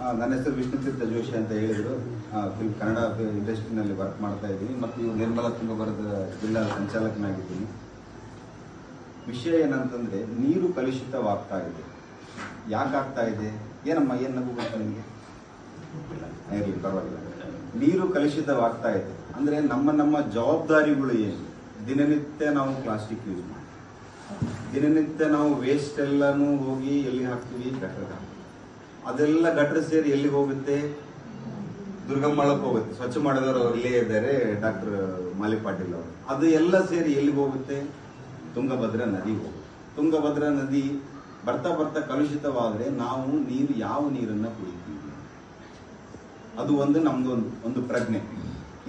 ನನ್ನ ಹೆಸರು ವಿಷ್ಣುತೀರ್ಥ ಜೋಶಿ ಅಂತ ಹೇಳಿದ್ರು. ಆ, ಫಿಲ್ಮ್ ಕನ್ನಡ ಇಂಡಸ್ಟ್ರಿನಲ್ಲಿ ವರ್ಕ್ ಮಾಡ್ತಾ ಇದ್ದೀನಿ. ಮತ್ತು ಇವು ನಿರ್ಮಲಾ ತುಂಗಭದ್ರದ ಜಿಲ್ಲಾ ಸಂಚಾಲಕನಾಗಿದ್ದೀನಿ. ವಿಷಯ ಏನಂತಂದ್ರೆ ನೀರು ಕಲುಷಿತವಾಗ್ತಾ ಇದೆ. ಯಾಕಾಗ್ತಾ ಇದೆ? ಏನಮ್ಮ ಏನು ನಗು ಗೊತ್ತಾ ನಿಮಗೆ? ಇರಲಿ ಪರವಾಗಿಲ್ಲ. ನೀರು ಕಲುಷಿತವಾಗ್ತಾ ಇದೆ. ಅಂದ್ರೆ ನಮ್ಮ ನಮ್ಮ ಜವಾಬ್ದಾರಿಗಳು ಏನು? ದಿನನಿತ್ಯ ನಾವು ಪ್ಲಾಸ್ಟಿಕ್ ಯೂಸ್ ಮಾಡ್ತೀವಿ. ದಿನನಿತ್ಯ ನಾವು ವೇಸ್ಟ್ ಎಲ್ಲಾನು ಹೋಗಿ ಎಲ್ಲಿ ಹಾಕ್ತೀವಿ? ಗಟ್ರದ ಅದೆಲ್ಲ ಗಟ್ರ ಸೇರಿ ಎಲ್ಲಿಗೆ ಹೋಗುತ್ತೆ? ದುರ್ಗಮ್ಮಳಕ್ಕೆ ಹೋಗುತ್ತೆ. ಸ್ವಚ್ಛ ಮಾಡಿದವರು ಅವ್ರು ಇಲ್ಲೇ ಇದ್ದಾರೆ, ಡಾಕ್ಟರ್ ಮಾಲಿಕ್ ಪಾಟೀಲ್ ಅವರು. ಅದು ಎಲ್ಲ ಸೇರಿ ಎಲ್ಲಿಗೆ ಹೋಗುತ್ತೆ? ತುಂಗಭದ್ರಾ ನದಿ ಹೋಗುತ್ತೆ. ತುಂಗಭದ್ರಾ ನದಿ ಬರ್ತಾ ಬರ್ತಾ ಕಲುಷಿತವಾದರೆ ನಾವು ನೀರು, ಯಾವ ನೀರನ್ನು ಕುಡಿತೀವಿ? ಅದು ಒಂದು ನಮ್ದು ಒಂದು ಒಂದು ಪ್ರಜ್ಞೆ.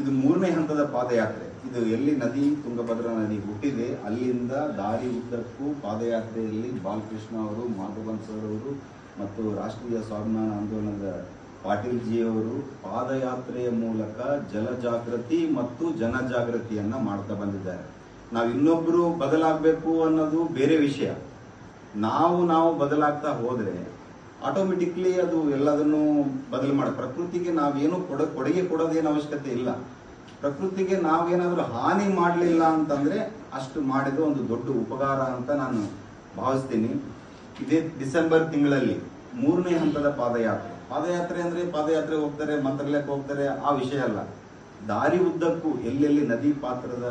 ಇದು ಮೂರನೇ ಹಂತದ ಪಾದಯಾತ್ರೆ. ಇದು ಎಲ್ಲಿ ನದಿ, ತುಂಗಭದ್ರಾ ನದಿ ಹುಟ್ಟಿದೆ, ಅಲ್ಲಿಂದ ದಾರಿ ಉದ್ದಕ್ಕೂ ಪಾದಯಾತ್ರೆಯಲ್ಲಿ ಬಾಲಕೃಷ್ಣ ಅವರು, ಮಾಧವನ್ ಸರ್ ಅವರು ಮತ್ತು ರಾಷ್ಟ್ರೀಯ ಸ್ವಾಭಿಮಾನ ಆಂದೋಲನದ ಅವರು ಪಾದಯಾತ್ರೆಯ ಮೂಲಕ ಜಲ ಜಾಗೃತಿ ಮತ್ತು ಜನಜಾಗೃತಿಯನ್ನ ಮಾಡ್ತಾ ಬಂದಿದ್ದಾರೆ. ನಾವು ಇನ್ನೊಬ್ರು ಬದಲಾಗಬೇಕು ಅನ್ನೋದು ಬೇರೆ ವಿಷಯ. ನಾವು ನಾವು ಬದಲಾಗ್ತಾ ಹೋದ್ರೆ ಆಟೋಮೆಟಿಕ್ಲಿ ಅದು ಎಲ್ಲದನ್ನು ಬದಲು ಮಾಡ, ಪ್ರಕೃತಿಗೆ ನಾವೇನು ಕೊಡ, ಕೊಡುಗೆ ಕೊಡೋದೇನು ಅವಶ್ಯಕತೆ ಇಲ್ಲ. ಪ್ರಕೃತಿಗೆ ನಾವೇನಾದ್ರೂ ಹಾನಿ ಮಾಡಲಿಲ್ಲ ಅಂತಂದ್ರೆ ಅಷ್ಟು ಮಾಡಿದ ಒಂದು ದೊಡ್ಡ ಉಪಕಾರ ಅಂತ ನಾನು ಭಾವಿಸ್ತೀನಿ. ಇದೇ ಡಿಸೆಂಬರ್ ತಿಂಗಳಲ್ಲಿ ಮೂರನೇ ಹಂತದ ಪಾದಯಾತ್ರೆ. ಪಾದಯಾತ್ರೆ ಅಂದ್ರೆ ಪಾದಯಾತ್ರೆ ಹೋಗ್ತಾರೆ ಮಂತ್ರಾಲಯಕ್ಕೆ ಹೋಗ್ತಾರೆ, ಆ ವಿಷಯ ಅಲ್ಲ. ದಾರಿ ಉದ್ದಕ್ಕೂ ಎಲ್ಲೆಲ್ಲಿ ನದಿ ಪಾತ್ರದ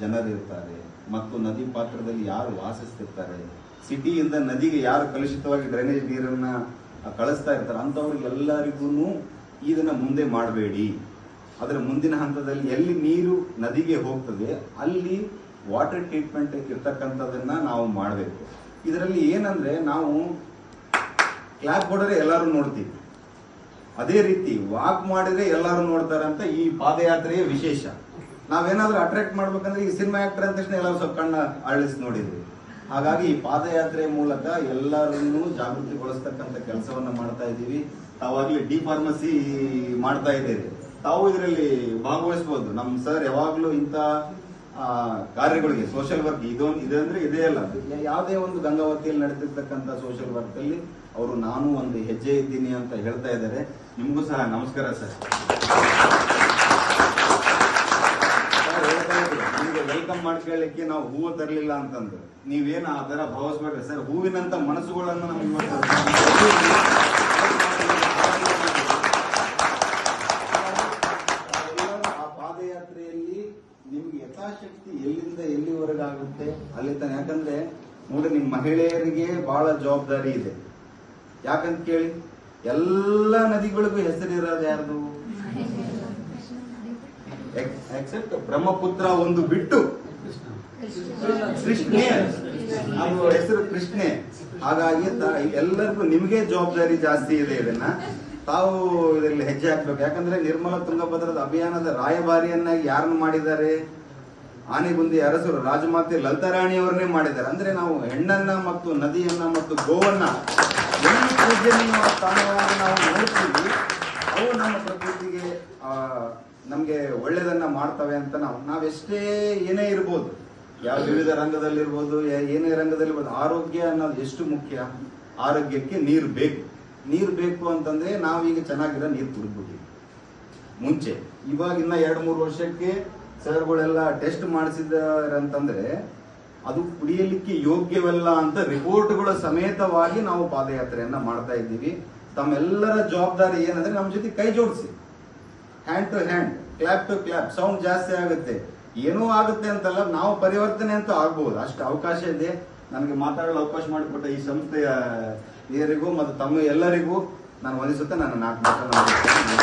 ಜನರಿರ್ತಾರೆ ಮತ್ತು ನದಿ ಪಾತ್ರದಲ್ಲಿ ಯಾರು ವಾಸಿಸ್ತಿರ್ತಾರೆ, ಸಿಟಿಯಿಂದ ನದಿಗೆ ಯಾರು ಕಲುಷಿತವಾಗಿ ಡ್ರೈನೇಜ್ ನೀರನ್ನ ಕಳಿಸ್ತಾ ಇರ್ತಾರೆ ಅಂಥವ್ರಿಗೆಲ್ಲರಿಗೂ ಇದನ್ನ ಮುಂದೆ ಮಾಡಬೇಡಿ. ಅದರ ಮುಂದಿನ ಹಂತದಲ್ಲಿ ಎಲ್ಲಿ ನೀರು ನದಿಗೆ ಹೋಗ್ತದೆ, ಅಲ್ಲಿ ವಾಟರ್ ಟ್ರೀಟ್ಮೆಂಟ್ ಇರ್ತಕ್ಕಂಥದನ್ನ ನಾವು ಮಾಡಬೇಕು. ಇದರಲ್ಲಿ ಏನಂದ್ರೆ ನಾವು ಕ್ಲಾಪ್ ಹೊಡೆದ್ರೆ ಎಲ್ಲರೂ ನೋಡ್ತೀವಿ. ಅದೇ ರೀತಿ ವಾಕ್ ಮಾಡಿದ್ರೆ ಎಲ್ಲರೂ ನೋಡ್ತಾರಂತ ಈ ಪಾದಯಾತ್ರೆಯ ವಿಶೇಷ. ನಾವೇನಾದ್ರೂ ಅಟ್ರಾಕ್ಟ್ ಮಾಡ್ಬೇಕಂದ್ರೆ ಈ ಸಿನಿಮಾ ಆಕ್ಟರ್ ಅಂದ ತಕ್ಷಣ ಎಲ್ಲರೂ ಸ್ವಲ್ಪ ಕಣ್ಣ ಅಳಿಸಿ ನೋಡಿದ್ವಿ. ಹಾಗಾಗಿ ಈ ಪಾದಯಾತ್ರೆಯ ಮೂಲಕ ಎಲ್ಲರನ್ನೂ ಜಾಗೃತಿಗೊಳಿಸ್ತಕ್ಕಂಥ ಕೆಲಸವನ್ನ ಮಾಡ್ತಾ ಇದ್ದೀವಿ. ತಾವಾಗ್ಲಿ ಡಿ ಫಾರ್ಮಸಿ ಮಾಡ್ತಾ ಇದ್ದೇವೆ. ತಾವು ಇದರಲ್ಲಿ ಭಾಗವಹಿಸಬಹುದು ನಮ್ಮ ಸರ್ ಯಾವಾಗ್ಲೂ ಇಂಥ ಕಾರ್ಯಗಳಿಗೆ ಸೋಷಿಯಲ್ ವರ್ಕ್ ಇದೊಂದು ಅಂದ್ರೆ ಇದೇ ಅಲ್ಲ ಯಾವುದೇ ಒಂದು ಗಂಗಾವತಿಯಲ್ಲಿ ನಡೆದಿರ್ತಕ್ಕಂಥ ಸೋಷಿಯಲ್ ವರ್ಕ್ ಅಲ್ಲಿ ಅವರು, ನಾನು ಒಂದು ಹೆಜ್ಜೆ ಇದ್ದೀನಿ ಅಂತ ಹೇಳ್ತಾ ಇದ್ದಾರೆ. ನಿಮಗೂ ಸಹ ನಮಸ್ಕಾರ ಸರ್. ನಿಮಗೆ ವೆಲ್ಕಮ್ ಮಾಡ್ಕೊಳ್ಳಿಕ್ಕೆ ನಾವು ಹೂವು ತರಲಿಲ್ಲ ಅಂತಂದ್ರೆ. ನೀವೇನು ಆ ಥರ ಭಾವಿಸ್ಬೇಡ್ರಿ ಸರ್ ಹೂವಿನಂತ ಮನಸ್ಸುಗಳನ್ನು ನಮ್ಗೆ ಇವತ್ತು ಆ ಪಾದಯಾತ್ರೆಯಲ್ಲಿ ಯಥಾಶಕ್ತಿ ಎಲ್ಲಿಂದ ಎಲ್ಲಿವರೆಗಾಗುತ್ತೆ ಅಲ್ಲಿ ತಾನೆ. ಯಾಕಂದ್ರೆ, ನೋಡಿ, ನಿಮ್ ಮಹಿಳೆಯರಿಗೆ ಬಹಳ ಜವಾಬ್ದಾರಿ ಇದೆ. ಯಾಕಂತ ಕೇಳಿ? ಎಲ್ಲ ನದಿಗಳಿಗೂ ಹೆಸರಿರೋದು ಯಾರ್ದು? ಎಕ್ಸೆಪ್ಟ್. ಬ್ರಹ್ಮಪುತ್ರ ಒಂದು ಬಿಟ್ಟು ಕೃಷ್ಣೆ. ಅದು ಹೆಸರು ಕೃಷ್ಣೆ. ಹಾಗಾಗಿ ಎಲ್ಲರಿಗೂ ನಿಮಗೆ ಜವಾಬ್ದಾರಿ ಜಾಸ್ತಿ ಇದೆ ಇದನ್ನ. ತಾವು ಇದರಲ್ಲಿ ಹೆಜ್ಜೆ ಹಾಕ್ಬೇಕು. ಯಾಕಂದ್ರೆ ನಿರ್ಮಲ ತುಂಗಭದ್ರದ ಅಭಿಯಾನದ ರಾಯಭಾರಿಯನ್ನಾಗಿ ಯಾರನ್ನು ಮಾಡಿದ್ದಾರೆ? ಆನೆಗುಂದಿ ಅರಸರು ರಾಜಮಾತೆ ಲಲಿತಾರಾಣಿ ಅವರನ್ನೇ ಮಾಡಿದ್ದಾರೆ. ಅಂದ್ರೆ ನಾವು ಹೆಣ್ಣನ್ನ ಮತ್ತು ನದಿಯನ್ನ ಮತ್ತು ಗೋವನ್ನ ಎಲ್ಲಿ ಪೂಜನೀಯ ಸ್ಥಾನವಾಗಿ ನಾವು ನೋಡ್ತೀವಿ. ಅವು ನಮ್ಮ ಪ್ರಕೃತಿಗೆ ನಮ್ಗೆ ಒಳ್ಳೇದನ್ನ ಮಾಡ್ತವೆ ಅಂತ ನಾವು ನಾವೆಷ್ಟೇ ಏನೇ ಇರ್ಬೋದು. ಯಾವ ವಿವಿಧ ರಂಗದಲ್ಲಿರ್ಬೋದು ಏನೇ ರಂಗದಲ್ಲಿರ್ಬೋದು, ಆರೋಗ್ಯ ಅನ್ನೋದು ಎಷ್ಟು ಮುಖ್ಯ? ಆರೋಗ್ಯಕ್ಕೆ ನೀರು ಬೇಕು. ನೀರು ಬೇಕು ಅಂತಂದ್ರೆ ನಾವೀಗ ಚೆನ್ನಾಗಿರೋ ನೀರು ಕುಡಿದ್ಬಿಟ್ಟಿವಿ ಮುಂಚೆ, ಇವಾಗಿನ್ನ ಎರಡು ಮೂರು ವರ್ಷಕ್ಕೆ ಸರ್ಗಳೆಲ್ಲ ಟೆಸ್ಟ್ ಮಾಡಿಸಿದಾರಂತಂದ್ರೆ ಅದು ಕುಡಿಯಲಿಕ್ಕೆ ಯೋಗ್ಯವಲ್ಲ ಅಂತ ರಿಪೋರ್ಟ್ಗಳ ಸಮೇತವಾಗಿ ನಾವು ಪಾದಯಾತ್ರೆಯನ್ನ ಮಾಡ್ತಾ ಇದ್ದೀವಿ. ತಮ್ಮೆಲ್ಲರ ಜವಾಬ್ದಾರಿ ಏನಂದ್ರೆ ನಮ್ಮ ಜೊತೆ ಕೈ ಜೋಡಿಸಿ. Hand to hand clap to clap sound ಜಾಸ್ತಿ ಆಗುತ್ತೆ. ಏನೂ ಆಗುತ್ತೆ ಅಂತಲ್ಲ, ನಾವು ಪರಿವರ್ತನೆ ಅಂತ ಆಗ್ಬಹುದು ಅಷ್ಟು ಅವಕಾಶ ಇದೆ. ನನಗೆ ಮಾತಾಡಲು ಅವಕಾಶ ಮಾಡಿಕೊಟ್ಟ ಈ ಸಂಸ್ಥೆಯ ಹಿರಿಯರಿಗೂ ಮತ್ತು ತಮ್ಮ ಎಲ್ಲರಿಗೂ ನಾನು ವಂದಿಸುತ್ತೆ ನನ್ನ ನಾಲ್ಕು ಮುಗಿಸ್ತೇನೆ.